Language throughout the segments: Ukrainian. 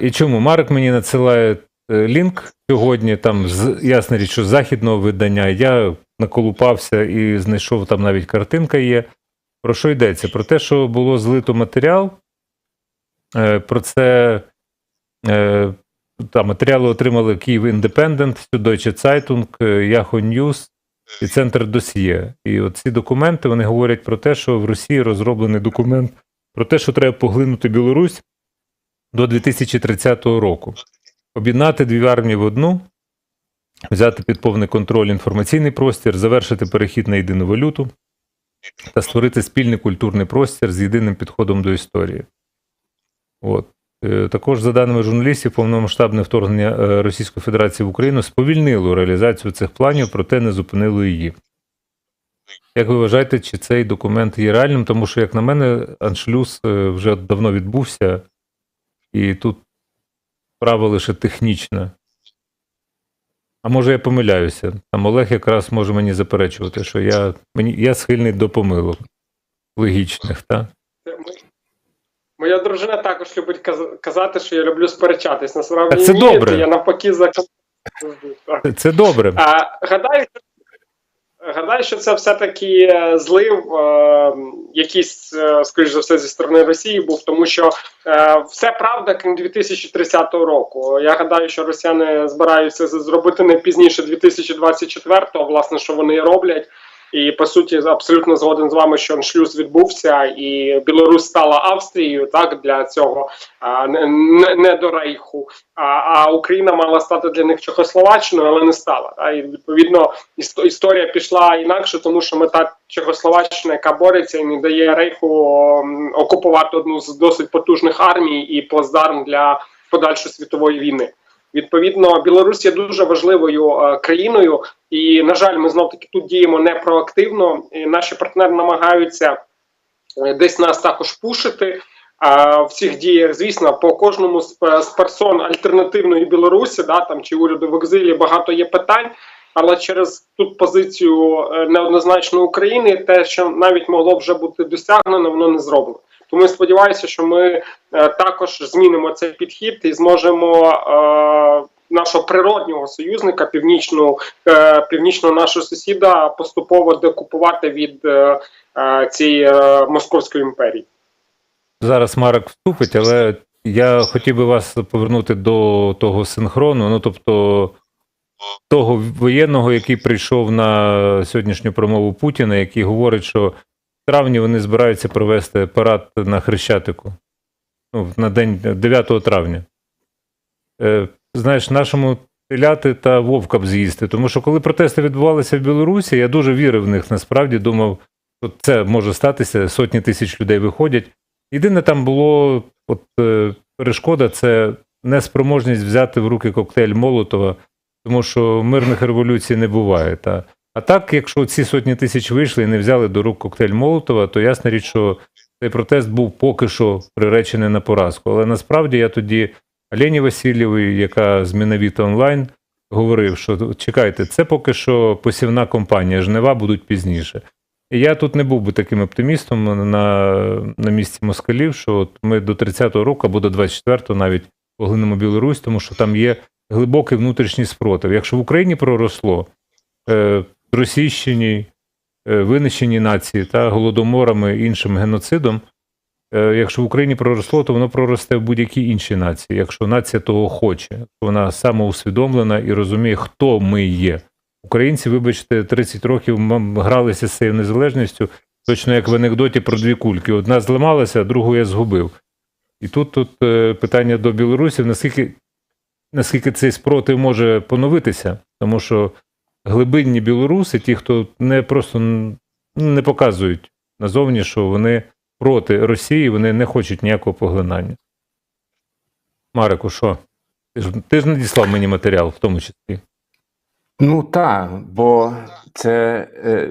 І чому? Марк мені надсилає е, лінк сьогодні, там з, ясна річ, що західного видання. Я наколупався і знайшов там навіть картинка є. Про що йдеться? Про те, що було злито матеріал. Е, про це е, та, матеріали отримали Київ Індепендент, Süddeutsche Zeitung, Yahoo News і Центр Досьє. І оці документи вони говорять про те, що в Росії розроблений документ про те, що треба поглинути Білорусь до 2030 року. Об'єднати дві армії в одну, взяти під повний контроль інформаційний простір, завершити перехід на єдину валюту та створити спільний культурний простір з єдиним підходом до історії. От. Е, Також, за даними журналістів, повномасштабне вторгнення е, Російської Федерації в Україну сповільнило реалізацію цих планів, проте не зупинило її. Як ви вважаєте, чи цей документ є реальним? Тому що, як на мене, аншлюз е, вже давно відбувся, і тут справа лише технічна. А може я помиляюся. Там Олег якраз може мені заперечувати, що я, мені, я схильний до помилок логічних, так? Моя дружина також любить казати, що я люблю сперечатись. Насправді це ні, добре. Я навпаки за. Це, це добре. А, гадаю, гадаю, що це все-таки е, злив е, якийсь, е, скоріш за все, зі сторони Росії був, тому що е, все правда, крім 2030 року. Я гадаю, що росіяни збираються зробити не пізніше 2024-го, власне, що вони роблять. І по суті, абсолютно згоден з вами, що аншлюз відбувся, і Білорусь стала Австрією так для цього а, не, не, до рейху. А, а Україна мала стати для них Чехословаччиною, але не стала. Так? І відповідно іс- історія пішла інакше, тому що мета Чехословаччини, яка бореться і не дає рейху окупувати одну з досить потужних армій і плацдарм для подальшої світової війни. Відповідно, Білорусь є дуже важливою е, країною, і на жаль, ми знов таки тут діємо не проактивно. Наші партнери намагаються е, десь нас також пушити. А в цих діях, звісно, по кожному з, з персон альтернативної Білорусі, да там чи уряду в екзилі багато є питань. Але через тут позицію е, неоднозначної України, те, що навіть могло вже бути досягнено, воно не зроблено. Тому сподіваюся, що ми е, також змінимо цей підхід і зможемо е, нашого природнього союзника, північну, північного нашого сусіда, поступово декупувати від цієї московської імперії. Зараз Марок вступить, але я хотів би вас повернути до того синхрону. Ну, тобто, того воєнного, який прийшов на сьогоднішню промову Путіна, який говорить, що в травні вони збираються провести парад на Хрещатику. Ну, на день 9 травня. Е, знаєш, нашому теляти та вовка б з'їсти. Тому що коли протести відбувалися в Білорусі, я дуже вірив в них, насправді думав, що це може статися, сотні тисяч людей виходять. Єдине там було от, е, перешкода це неспроможність взяти в руки коктейль Молотова, тому що мирних революцій не буває. Та. А так, якщо ці сотні тисяч вийшли і не взяли до рук коктейль Молотова, то ясна річ, що цей протест був поки що приречений на поразку. Але насправді я тоді Алені Васильєвій, яка з Мінавіта онлайн, говорив, що чекайте, це поки що посівна компанія, жнива будуть пізніше. І я тут не був би таким оптимістом на, на місці москалів, що от ми до 30-го року або до 24-го навіть поглинемо Білорусь, тому що там є глибокий внутрішній спротив. Якщо в Україні проросло е, російщині, е, винищені нації та голодоморами іншим геноцидом, е, якщо в Україні проросло, то воно проросте в будь-якій іншій нації, якщо нація того хоче, вона самоусвідомлена і розуміє, хто ми є. Українці, вибачте, 30 років гралися з цією незалежністю, точно як в анекдоті про дві кульки. Одна зламалася, а другу я згубив. І тут, тут е, питання до білорусів, наскільки, наскільки цей спротив може поновитися, тому що глибинні білоруси, ті, хто не просто не показують назовні, що вони проти Росії, вони не хочуть ніякого поглинання. Марику, що? Ти ж, ти ж надіслав мені матеріал в тому числі. Ну так, бо це е,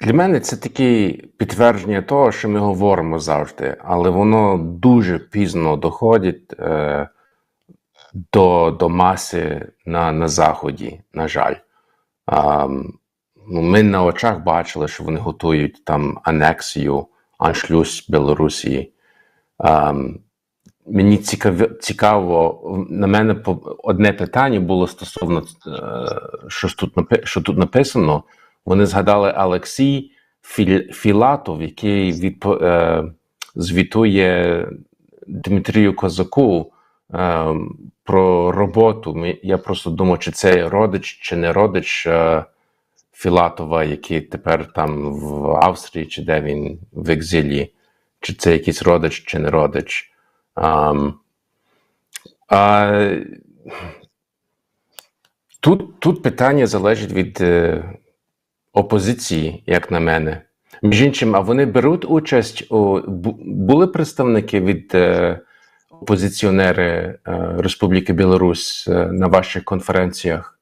для мене це таке підтвердження того, що ми говоримо завжди, але воно дуже пізно доходить е, до, до маси на, на Заході, на жаль. А, ну, ми на очах бачили, що вони готують там анексію, аншлюз Білорусі. А, мені цікаво, цікаво, на мене одне питання було стосовно е, що тут що тут написано. Вони згадали Олексій Філатов, який відпо, е, звітує Дмитрію Козаку про роботу. Я просто думав, чи це родич, чи не родич е, Філатова, який тепер там в Австрії, чи де він в екзилі, чи це якийсь родич, чи не родич. Ам, а, тут, тут питання залежить від е, опозиції, як на мене. Між іншим, а вони беруть участь у бу- були представники від е, опозиціонери е, Республіки Білорусь е, на ваших конференціях?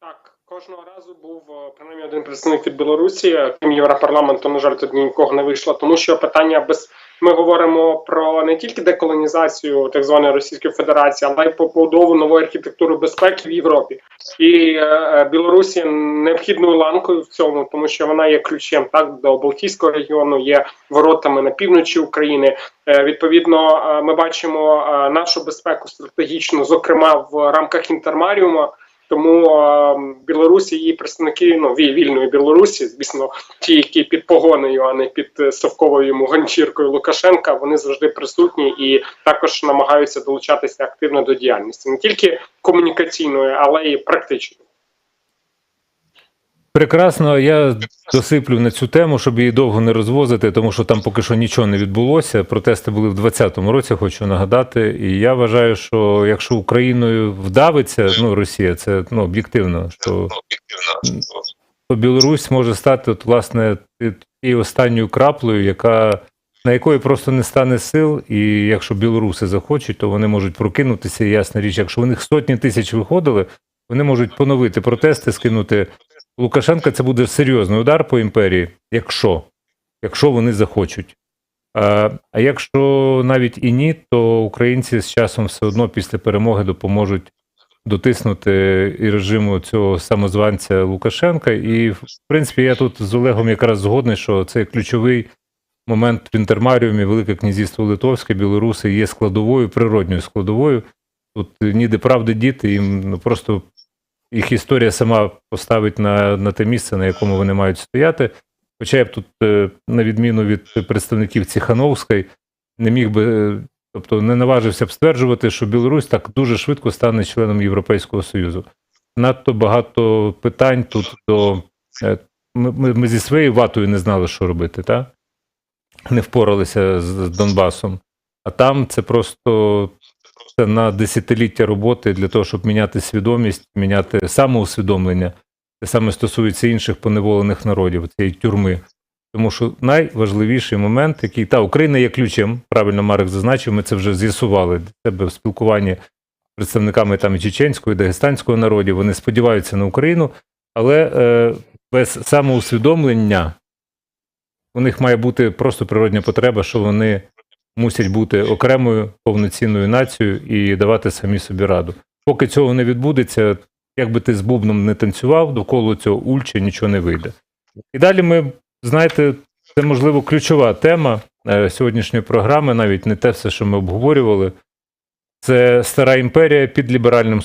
Так, кожного разу був е, принаймні один представник від Білорусі, крім Європарламенту, на жаль, тут нікого не вийшло, тому що питання без. Ми говоримо про не тільки деколонізацію так званої Російської Федерації, але й побудову нової архітектури безпеки в Європі. І е, е, Білорусі необхідною ланкою в цьому, тому що вона є ключем так до Балтійського регіону, є воротами на півночі України. Е, відповідно, е, ми бачимо е, нашу безпеку стратегічну, зокрема в рамках інтермаріуму. Тому а, Білорусі її представники ну вільної Білорусі, звісно, ті, які під погоною, а не під е, совковою ганчіркою Лукашенка, вони завжди присутні і також намагаються долучатися активно до діяльності, не тільки комунікаційної, але й практичної. Прекрасно, я досиплю на цю тему, щоб її довго не розвозити, тому що там поки що нічого не відбулося. Протести були в 2020 році, хочу нагадати. І я вважаю, що якщо Україною вдавиться, ну Росія, це ну об'єктивно, що то Білорусь може стати от, власне тією останньою краплею, яка на якої просто не стане сил, і якщо білоруси захочуть, то вони можуть прокинутися. Ясна річ, якщо у них сотні тисяч виходили, вони можуть поновити протести, скинути Лукашенка. Це буде серйозний удар по імперії, якщо, якщо вони захочуть. А, а якщо навіть і ні, то українці з часом все одно після перемоги допоможуть дотиснути і режиму цього самозванця Лукашенка. І, в принципі, я тут з Олегом якраз згодний, що це ключовий момент в інтермаріумі Велике князівство Литовське, Білоруси є складовою, природньою складовою. Тут ніде правди діти, їм ну, просто їх історія сама поставить на, на те місце, на якому вони мають стояти. Хоча я б тут, е, на відміну від представників Ціхановської, не міг би, е, тобто не наважився б стверджувати, що Білорусь так дуже швидко стане членом Європейського Союзу. Надто багато питань тут до. е, Ми, ми, зі своєю ватою не знали, що робити, так? Не впоралися з Донбасом. А там це просто це на десятиліття роботи для того, щоб міняти свідомість, міняти самоусвідомлення. Це саме стосується інших поневолених народів, цієї тюрми. Тому що найважливіший момент, який та Україна є ключем, правильно Марек зазначив, ми це вже з'ясували для себе в спілкуванні з представниками там і чеченського, і дагестанського народів. Вони сподіваються на Україну, але е, без самоусвідомлення у них має бути просто природня потреба, що вони мусять бути окремою повноцінною нацією і давати самі собі раду. Поки цього не відбудеться, як би ти з бубном не танцював, довкола цього ульча нічого не вийде. І далі ми, знаєте, це можливо ключова тема е, сьогоднішньої програми, навіть не те все, що ми обговорювали. Це стара імперія під ліберальним